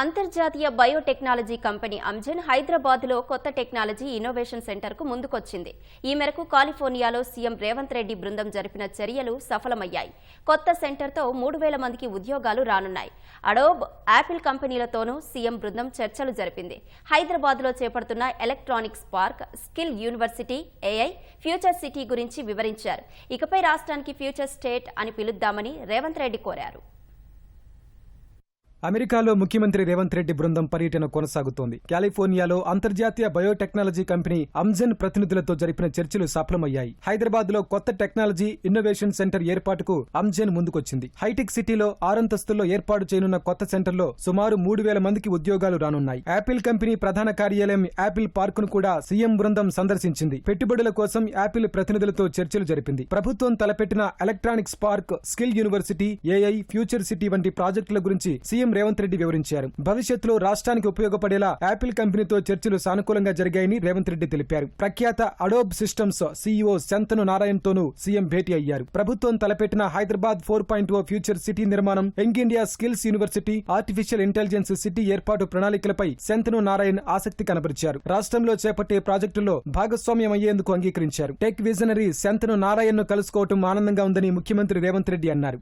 అంతర్జాతీయ biotechnology company Anjan హైదరాబాద్లో కొత్త టెక్నాలజీ ఇన్నోవేషన్ సెంటర్కు ముందుకొచ్చింది. ఈ మేరకు కాలిఫోర్నియాలో సీఎం రేవంత్ రెడ్డి బృందం జరిపిన చర్యలు సఫలమయ్యాయి. కొత్త సెంటర్తో మూడు వేల మందికి ఉద్యోగాలు రానున్నాయి. అడోబ్ యాపిల్ కంపెనీలతోనూ సీఎం బృందం చర్చలు జరిపింది. హైదరాబాద్లో చేపడుతున్న electronics park skill university AI future city గురించి వివరించారు. ఇకపై రాష్ట్రానికి ఫ్యూచర్ స్టేట్ అని పిలుద్దామని రేవంత్ రెడ్డి కోరారు. అమెరికాలో ముఖ్యమంత్రి రేవంత్ రెడ్డి బృందం పర్యటన కొనసాగుతోంది. కాలిఫోర్నియాలో అంతర్జాతీయ బయోటెక్నాలజీ కంపెనీ అంజన్ ప్రతినిధులతో జరిపిన చర్చలు సఫలమయ్యాయి. హైదరాబాద్లో కొత్త టెక్నాలజీ ఇన్నోవేషన్ సెంటర్ ఏర్పాటుకు అంజన్ ముందుకొచ్చింది. హైటెక్ సిటీలో ఆరంతస్తుల్లో ఏర్పాటు చేయనున్న కొత్త సెంటర్లో సుమారు మూడు వేల మందికి ఉద్యోగాలు రానున్నాయి. యాపిల్ కంపెనీ ప్రధాన కార్యాలయం యాపిల్ పార్క్ను కూడా సీఎం బృందం సందర్శించింది. పెట్టుబడుల కోసం యాపిల్ ప్రతినిధులతో చర్చలు జరిపింది. ప్రభుత్వం తలపెట్టిన electronics park skill university AI future city వంటి ప్రాజెక్టుల గురించి సీఎం రేవంత్ రెడ్డి వివరించారు. భవిష్యత్తులో రాష్ట్రానికి ఉపయోగపడేలా యాపిల్ కంపెనీతో చర్చలు సానుకూలంగా జరిగాయని రేవంత్ రెడ్డి తెలిపారు. ప్రఖ్యాత అడోబ్ సిస్టమ్స్ సీఈఓ శంతను నారాయణతోనూ సీఎం భేటీ అయ్యారు. ప్రభుత్వం తలపెట్టిన Hyderabad four point O future city నిర్మాణం young India skills university artificial intelligence city ఏర్పాటు ప్రణాళికలపై శంతను నారాయణ్ ఆసక్తి కనబరిచారు. రాష్ట్రంలో చేపట్టే ప్రాజెక్టుల్లో భాగస్వామ్యం అయ్యేందుకు అంగీకరించారు. టెక్ విజనరీ శంతను నారాయణ్ కలుసుకోవటం ఆనందంగా ఉందని ముఖ్యమంత్రి రేవంత్ రెడ్డి అన్నారు.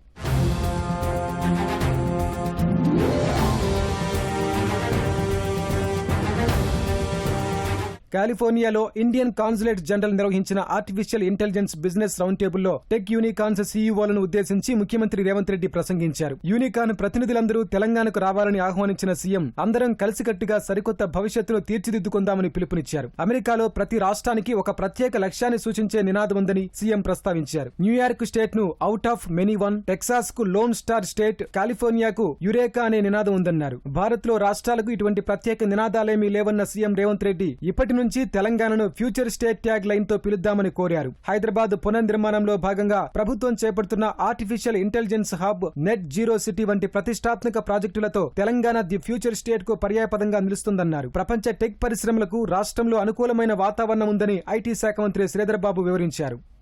కాలిఫోర్నియాలో ఇండియన్ కాన్సులేట్ జనరల్ నిర్వహించిన ఆర్టిఫిషియల్ ఇంటెలిజెన్స్ బిజినెస్ రౌండ్ టేబుల్లో టెక్ యూనికాన్స్ సీఈఓలను ఉద్దేశించి ముఖ్యమంత్రి రేవంత్ రెడ్డి ప్రసంగించారు. యూనికాన్ ప్రతినిధులందరూ తెలంగాణకు రావాలని ఆహ్వానించిన సీఎం అందరం కలిసికట్టుగా సరికొత్త భవిష్యత్తును తీర్చిదిద్దుకుందామని పిలుపునిచ్చారు. అమెరికాలో ప్రతి రాష్ట్రానికి ఒక ప్రత్యేక లక్ష్యాన్ని సూచించే నినాదం ఉందని సీఎం ప్రస్తావించారు. న్యూయార్క్ స్టేట్ను అవుట్ ఆఫ్ మెనీ వన్ టెక్సాస్కు లోన్ స్టార్ స్టేట్ కాలిఫోర్నియాకు యురేకా అనే నినాదం ఉందన్నారు. భారత్లో రాష్ట్రాలకు ఇటువంటి ప్రత్యేక నినాదాలేమీ లేవన్న సీఎం రేవంత్ రెడ్డి ఇప్పటి నుంచి తెలంగాణను ఫ్యూచర్ స్టేట్ ట్యాగ్ లైన్తో పిలుద్దామని కోరారు. హైదరాబాద్ పునర్నిర్మాణంలో భాగంగా ప్రభుత్వం చేపడుతున్న artificial intelligence hub net zero city వంటి ప్రతిష్టాత్మక ప్రాజెక్టులతో తెలంగాణ ది ఫ్యూచర్ స్టేట్కు పర్యాయపదంగా నిలుస్తుందన్నారు. ప్రపంచ టెక్ పరిశ్రమలకు రాష్ట్రంలో అనుకూలమైన వాతావరణం ఉందని ఐటీ శాఖ మంత్రి శ్రీధర్బాబు వివరించారు.